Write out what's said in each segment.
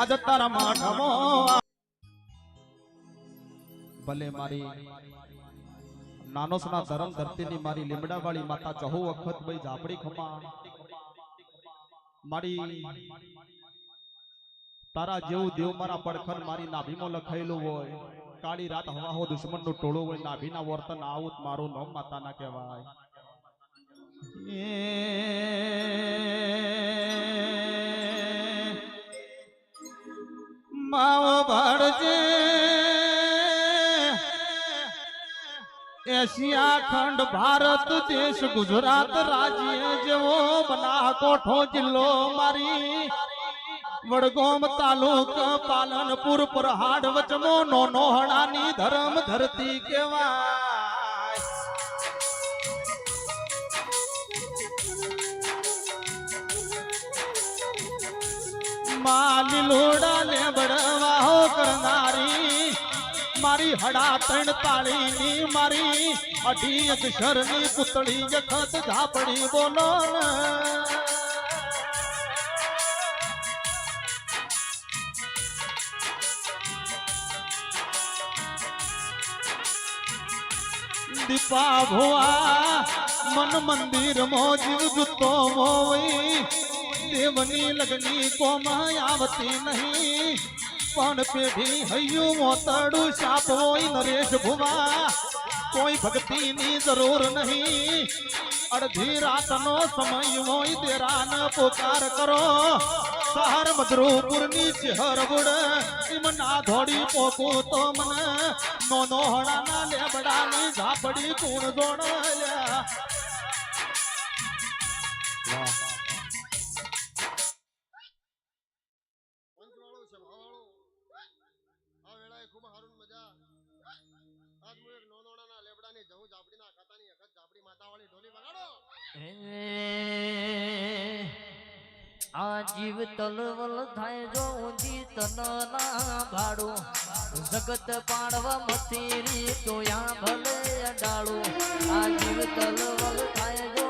આજ તારા માઠમો. ભલે મારી નાનોસના ધરમ ધરતીની મારી લીમડા વાળી માતા ચહુ વખત ભાઈ ઝાપડી ખમા. મારી તારા જેવું દેવ મારા પડખર મારી નાભીમાં લખાયેલું હોય. કાળી રાત હવા હો દુશ્મનનું ટોળું હોય, નાભીના વર્તન આવું મારું નામ માતા ના કહેવાય. માવો ભાડજે એશિયા ખંડ ભારત દેશ ગુજરાત રાજ્ય જેવો બનાસકોઠો જિલ્લો મારી. વડગોમ તાલુક પાલનપુર પ્રહાડ વચમો નો નોહણાની ધરમ ધરતી કહેવાય. માલી લોડા ને બળવાહો કરનારી મારી હડા ત્રણ તાળીની મારી, અઢી અક્ષરની પુતળી જખત ઝાપડી બોલો. દીપા ભુવા, મન મંદિર મો જીવ જુતો મોઈ દેવની લગની કોમાં આવતી નહીં. પણ પેઢી હૈયું મોતડું સાપ હોય નરેશ ભુવા. કોઈ ભક્તિની જરૂર નહીં. અડધી રાતનો સમય હોય દેરાન પોકાર કરો. સહર મધુપુરની ચહર બુડ ઇમ ના ધોડી પોકો તો મને. નો નો હડાના લેબડાની ઝાપડી કુણ જોડાયા આજ હું એક નોનોણાના લેબડાની આ જીવ તલવલ થાય જો ઊંધી તનના ભાડું. જગત પાડવા મથેરી તો યા ભલે અડાળું આ જીવ તલવલ થાય જો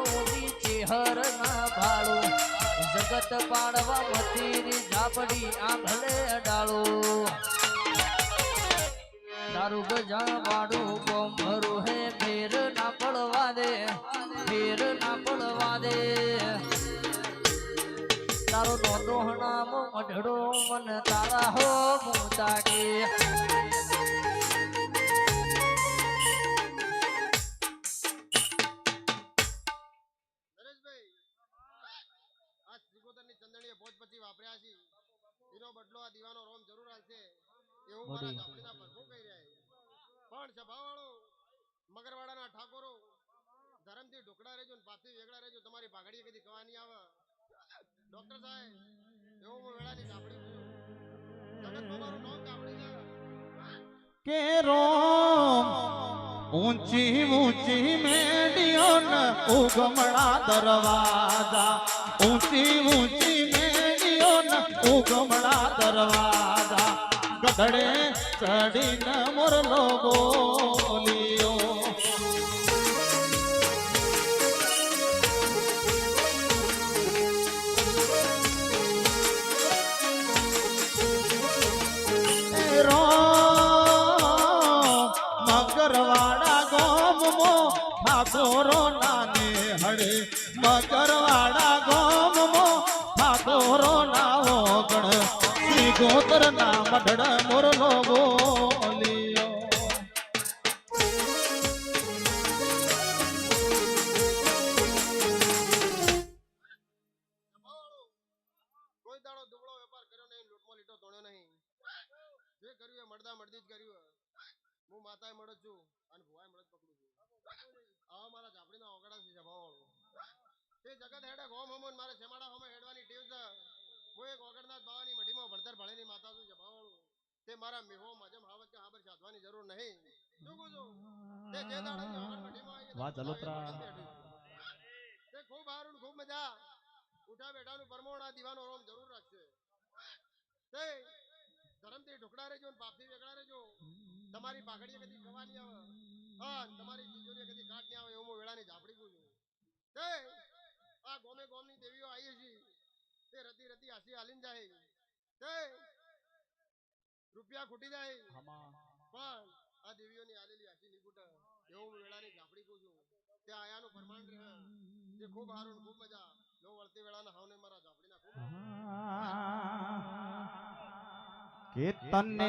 ચેહર ના ભાડું. જગત પાડવા મથેરી ઝાપડી આ ભલે અડાળું દારૂ ગજા વાડું બોમ ભરું હે, ફેર ના પડવા દે, ફેર ના પડવા દે. તારો નોંધો નામ મઢડો મન તારા હો મુતા ચંદણીએ ભોજ પછી વાપર્યા છે એનો બદલો, આ દીવાનો રોમ જરૂર હાલશે. એવું મારા ઝાપડીના પરખો કહી રહ્યા પણ સભાવાળો મગરવાડાના ઠાકોરો ધરમથી ઢોકળા રહેજો ને પાછી વેગળા રહેજો તમારી પાઘડીએ કદી કવાની આવે. ડોક્ટર સાહેબ એવું હું વેળાની ઝાપડી જગતમાં મારું નામ ઝાપડી છે. કે રોમ ઊંચી ઊંચી મેડિયો ન ઉગમણા દરવાજા. ઊંચી ઊંચી મેડિયો ન ઉગમણા દરવાજા. ગધડે ચડીને મોરલો બોલિયો. મગરવાડા ગોમમો ઠાકોરો નાને હળે મગરવાડા ઠાકોરો ગોત્ર ના મઢડ મોરલો બોલિયો. કોઈ દાડો દુબળો વેપાર કર્યો નહીં, લૂંટમાં લીટો તોડ્યો નહીં. જે કર્યું એ મળતા મળતી જ કર્યું હું માતાએ મળદ છું અને છું. આવા મારા ઝાપડીના ઓગડા છે સભાવાળો. તે જગત હેડે ગોમ હમો મારે છેમાડા હમે હેડવાની ટેવ છે હું એક ઓગળનાથ બાવાની મઢીમાં ભણતર ભણેલી માતા છું સભાવાળો તે મારા મેહો મજમ હાવત કે હાબર સાધવાની જરૂર નહીં. જોગો જો તે જે દાડાની ઓગળ મઢીમાં આવી વાત અલોત્રા. તે ખૂબ હારું ખૂબ મજા ઉઠા બેઠાનું પરમોણ દીવાનો રોમ જરૂર રાખશે તે ધરમથી ઢોકડા રેજો ને પાપથી વેગડા રેજો. તમારી પાઘડીએ કદી ખવાની આવે. હા તમારી તિજોરીએ કદી કાટ નહીં આવે એવું હું વેળાની ઝાપડી કહું છું. તે આ ગોમે ગોમની દેવીઓ આવી છે તે રતી રતી હાસી હાલીને જાય. તે રૂપિયા ખૂટી જાય. પણ આ દેવીઓની આલેલી આખી નિકુટ એવું હું વેળાની ઝાપડી કહું છું તે આયાનું પ્રમાણ રહે. જે ખૂબ સારું ખૂબ મજા. લો વળતી વેળાના હાવને મારા ઝાપડીના ખૂબ કે તને